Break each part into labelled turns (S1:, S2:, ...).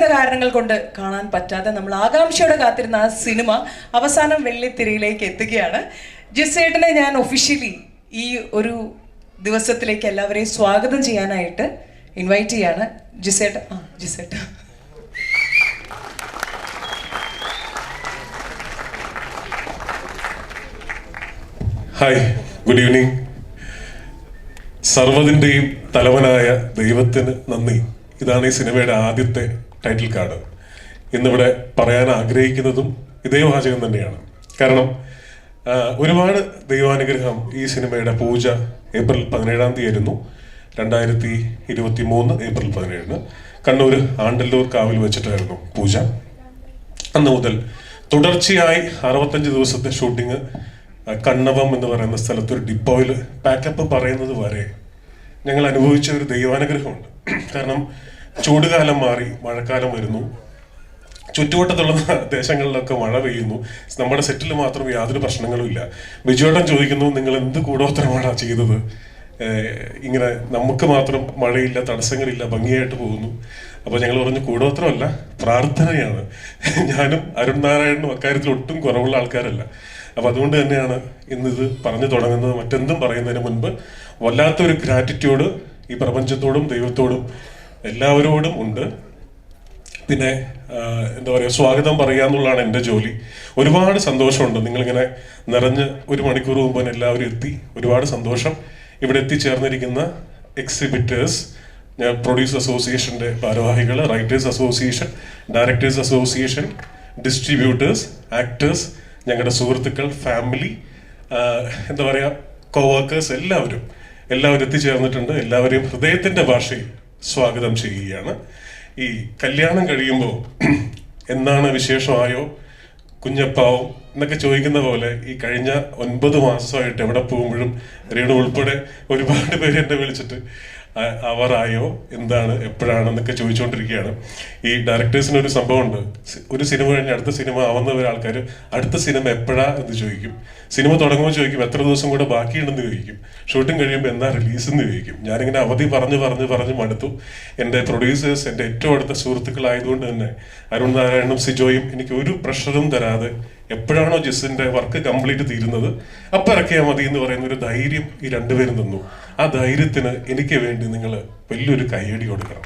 S1: പലവിധ കാരണങ്ങൾ കൊണ്ട് കാണാൻ പറ്റാതെ നമ്മൾ ആകാംക്ഷയോടെ കാത്തിരുന്ന ആ സിനിമ അവസാനം വെള്ളിത്തിരയിലേക്ക് എത്തുകയാണ്. ജിസേട്ടനെ ഞാൻ ഒഫീഷ്യലി ഈ ഒരു ദിവസത്തിലേക്ക് എല്ലാവരെയും സ്വാഗതം ചെയ്യാനായിട്ട് ഇൻവൈറ്റ് ചെയ്യാണ്. ജിസേട്ട ആ ജിസേട്ട.
S2: ഹായ് ഗുഡ് ഈവനിങ് സർവതിന്റെയും തലവനായ ദൈവത്തിന് നന്ദി. ഇതാണ് ഈ സിനിമയുടെ ആദ്യത്തെ ടൈറ്റിൽ കാർഡ് ഇന്നിവിടെ പറയാൻ ആഗ്രഹിക്കുന്നതും ഇതേ വാചകം തന്നെയാണ്. കാരണം ഒരുപാട് ദൈവാനുഗ്രഹം ഈ സിനിമയുടെ പൂജ ഏപ്രിൽ പതിനേഴാം തീയതി ആയിരുന്നു രണ്ടായിരത്തി ഇരുപത്തി മൂന്ന് ഏപ്രിൽ പതിനേഴിന് കണ്ണൂർ ആണ്ടല്ലൂർ കാവിൽ വെച്ചിട്ടായിരുന്നു പൂജ. അന്ന് മുതൽ തുടർച്ചയായി അറുപത്തഞ്ച് ദിവസത്തെ ഷൂട്ടിങ് കണ്ണവം എന്ന് പറയുന്ന സ്ഥലത്ത് ഒരു ഡിപ്പോയിൽ പാക്കപ്പ് പറയുന്നത് വരെ ഞങ്ങൾ അനുഭവിച്ച ഒരു ദൈവാനുഗ്രഹമുണ്ട്. കാരണം ചൂടുകാലം മാറി മഴക്കാലം വരുന്നു. ചുറ്റുവട്ടത്തുള്ള ദേശങ്ങളിലൊക്കെ മഴ പെയ്യുന്നു. നമ്മുടെ സെറ്റിൽ മാത്രം യാതൊരു പ്രശ്നങ്ങളും ഇല്ല. ബിജുവേട്ടൻ ചോദിക്കുന്നു നിങ്ങൾ എന്ത് കൂടോത്തരമാണ് ചെയ്തത്? ഇങ്ങനെ നമുക്ക് മാത്രം മഴയില്ല തടസ്സങ്ങളില്ല ഭംഗിയായിട്ട് പോകുന്നു. അപ്പോൾ ഞങ്ങൾ പറഞ്ഞു കൂടോത്രമല്ല പ്രാർത്ഥനയാണ്. ഞാനും അരുൺ നാരായണനും അക്കാര്യത്തിൽ ഒട്ടും കുറവുള്ള ആൾക്കാരല്ല. അപ്പോൾ അതുകൊണ്ട് തന്നെയാണ് ഇന്നിത് പറഞ്ഞു തുടങ്ങുന്നത്. മറ്റെന്തും പറയുന്നതിന് മുൻപ് വല്ലാത്തൊരു ഗ്രാറ്റിറ്റ്യൂഡ് ഈ പ്രപഞ്ചത്തോടും ദൈവത്തോടും എല്ലാവരോടും ഉണ്ട്. പിന്നെ എന്താ പറയുക സ്വാഗതം പറയുക എന്നുള്ളതാണ് എന്റെ ജോലി. ഒരുപാട് സന്തോഷമുണ്ട്. നിങ്ങളിങ്ങനെ നിറഞ്ഞ് ഒരു മണിക്കൂർ മുമ്പ് എല്ലാവരും എത്തി. ഒരുപാട് സന്തോഷം. ഇവിടെ എത്തിച്ചേർന്നിരിക്കുന്ന എക്സിബിറ്റേഴ്സ് പ്രൊഡ്യൂസ് അസോസിയേഷന്റെ ഭാരവാഹികൾ writers association directors association distributors actors ഞങ്ങളുടെ സുഹൃത്തുക്കൾ ഫാമിലി എന്താ പറയുക കോവർക്കേഴ്സ് എല്ലാവരും. എല്ലാവരും എത്തിച്ചേർന്നിട്ടുണ്ട്. എല്ലാവരെയും ഹൃദയത്തിന്റെ ഭാഷയിൽ സ്വാഗതം ചെയ്യുകയാണ്. ഈ കല്യാണം കഴിയുമ്പോൾ എന്നാണ് വിശേഷമായോ? കുഞ്ഞപ്പാവും എന്നൊക്കെ ചോദിക്കുന്ന പോലെ ഈ കഴിഞ്ഞ ഒൻപത് മാസമായിട്ട് എവിടെ പോകുമ്പോഴും രേണു ഉൾപ്പെടെ ഒരുപാട് പേര് എന്നെ വിളിച്ചിട്ട് "ആ- അവറായോ? എന്താണ് എപ്പോഴാണെന്നൊക്കെ ചോദിച്ചുകൊണ്ടിരിക്കുകയാണ്. ഈ ഡയറക്ടേഴ്സിന് ഒരു സംഭവമുണ്ട് ഒരു സിനിമ കഴിഞ്ഞ് അടുത്ത സിനിമ ആവുന്ന ഒരു ആൾക്കാർ അടുത്ത സിനിമ എപ്പോഴാ എന്ന് ചോദിക്കും. സിനിമ തുടങ്ങുമ്പോൾ ചോദിക്കും എത്ര ദിവസം കൂടെ ബാക്കിയുണ്ടെന്ന് ചോദിക്കും. ഷൂട്ടിംഗ് കഴിയുമ്പോൾ എന്നാ റിലീസ് എന്ന് ചോദിക്കും. ഞാനിങ്ങനെ അവധി പറഞ്ഞ് പറഞ്ഞ് പറഞ്ഞ് മടുത്തു. എന്റെ പ്രൊഡ്യൂസേഴ്സ് എന്റെ ഏറ്റവും അടുത്ത സുഹൃത്തുക്കളായതുകൊണ്ട് തന്നെ അരുൺ നാരായണനും സിജോയും എനിക്ക് ഒരു പ്രഷറും തരാതെ എപ്പോഴാണോ ജസ്സിന്റെ വർക്ക് കംപ്ലീറ്റ് തീരുന്നത് അപ്പം ഇറക്കിയാൽ മതി എന്ന് പറയുന്ന ഒരു ധൈര്യം ഈ രണ്ടുപേരും തന്നു. ആ ധൈര്യത്തിന് എനിക്ക് വേണ്ടി നിങ്ങൾ വലിയൊരു കൈയടി കൊടുക്കണം.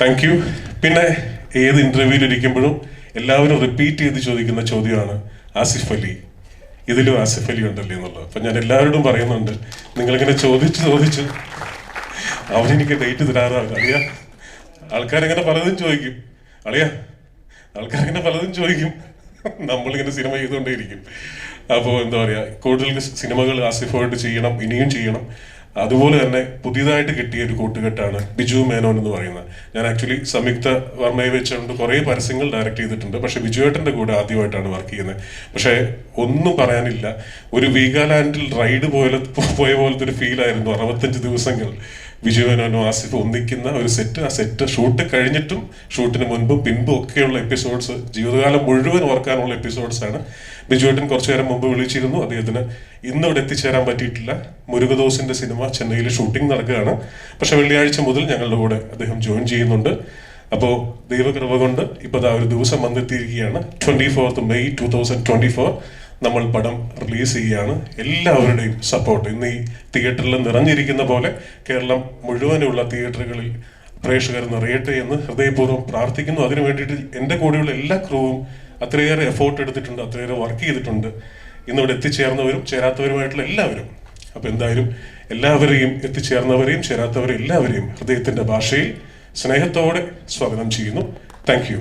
S2: താങ്ക് യു പിന്നെ ഏത് ഇരിക്കുമ്പോഴും എല്ലാവരും റിപ്പീറ്റ് ചെയ്ത് ചോദിക്കുന്ന ചോദ്യമാണ് ആസിഫ് അലി ഇതിലും ആസിഫ് അലി ഉണ്ടല്ലേ എന്നുള്ളത്? അപ്പൊ ഞാൻ എല്ലാവരോടും പറയുന്നുണ്ട് നിങ്ങളിങ്ങനെ ചോദിച്ച് ചോദിച്ച് അവരെനിക്ക് ഡേറ്റ് തരാറാണ്. അറിയാം? ആൾക്കാരിങ്ങനെ പലതും ചോദിക്കും. അറിയാ ആൾക്കാരിങ്ങനെ പലതും ചോദിക്കും. നമ്മളിങ്ങനെ സിനിമ ചെയ്തുകൊണ്ടേയിരിക്കും. അപ്പോൾ എന്താ പറയുക കൂടുതൽ സിനിമകൾ ആസിഫായിട്ട് ചെയ്യണം ഇനിയും ചെയ്യണം. അതുപോലെ തന്നെ പുതിയതായിട്ട് കിട്ടിയ ഒരു കൂട്ടുകെട്ടാണ് ബിജു മേനോൻ എന്ന് പറയുന്നത്. ഞാൻ ആക്ച്വലി സംയുക്ത വർമ്മയെ വെച്ചുകൊണ്ട് കുറേ പരസ്യങ്ങൾ ഡയറക്റ്റ് ചെയ്തിട്ടുണ്ട്. പക്ഷെ ബിജുവേട്ടന്റെ കൂടെ ആദ്യമായിട്ടാണ് വർക്ക് ചെയ്യുന്നത്. പക്ഷേ ഒന്നും പറയാനില്ല. ഒരു വീഗാലാൻഡിൽ റൈഡ് പോലെ പോയ പോലത്തെ ഒരു ഫീലായിരുന്നു അറുപത്തഞ്ച് ദിവസങ്ങൾ വിജു മേനോനും ആസിഫ് ഒന്നിക്കുന്ന ഒരു സെറ്റ് ആ സെറ്റ് ഷൂട്ട് കഴിഞ്ഞിട്ടും ഷൂട്ടിന് മുൻപും പിൻപും ഒക്കെയുള്ള എപ്പിസോഡ്സ് ജീവിതകാലം മുഴുവൻ ഓർക്കാനുള്ള എപ്പിസോഡ്സ് ആണ്. ബിജുവേട്ടൻ കുറച്ചു നേരം മുമ്പ് വിളിച്ചിരുന്നു. അദ്ദേഹത്തിന് ഇന്ന് ഇവിടെ എത്തിച്ചേരാൻ പറ്റിയിട്ടില്ല. മുരുകദോസിന്റെ സിനിമ ചെന്നൈയിൽ ഷൂട്ടിംഗ് നടക്കുകയാണ്. പക്ഷെ വെള്ളിയാഴ്ച മുതൽ ഞങ്ങളുടെ കൂടെ അദ്ദേഹം ജോയിൻ ചെയ്യുന്നുണ്ട്. അപ്പോൾ ദൈവകൃപ കൊണ്ട് ഇപ്പോൾ ആ ഒരു ദിവസം വന്നെത്തിയിരിക്കുകയാണ്. Twenty fourth May two thousand twenty four നമ്മൾ പടം റിലീസ് ചെയ്യുകയാണ്. എല്ലാവരുടെയും സപ്പോർട്ട് ഇന്ന് ഈ തിയേറ്ററിൽ നിറഞ്ഞിരിക്കുന്ന പോലെ കേരളം മുഴുവനുള്ള തിയേറ്ററുകളിൽ പ്രേക്ഷകർ നിറയട്ടെ എന്ന് ഹൃദയപൂർവം പ്രാർത്ഥിക്കുന്നു. അതിനു വേണ്ടിയിട്ട് എന്റെ കൂടെയുള്ള എല്ലാ ക്രൂവും അത്രയേറെ എഫോർട്ട് എടുത്തിട്ടുണ്ട് അത്രയേറെ വർക്ക് ചെയ്തിട്ടുണ്ട്. ഇന്നിവിടെ എത്തിച്ചേർന്നവരും ചേരാത്തവരുമായിട്ടുള്ള എല്ലാവരും. അപ്പോൾ എന്തായാലും എല്ലാവരെയും എത്തിച്ചേർന്നവരെയും ചേരാത്തവരെയും എല്ലാവരെയും ഹൃദയത്തിന്റെ ഭാഷയിൽ സ്നേഹത്തോടെ സ്വാഗതം ചെയ്യുന്നു. താങ്ക്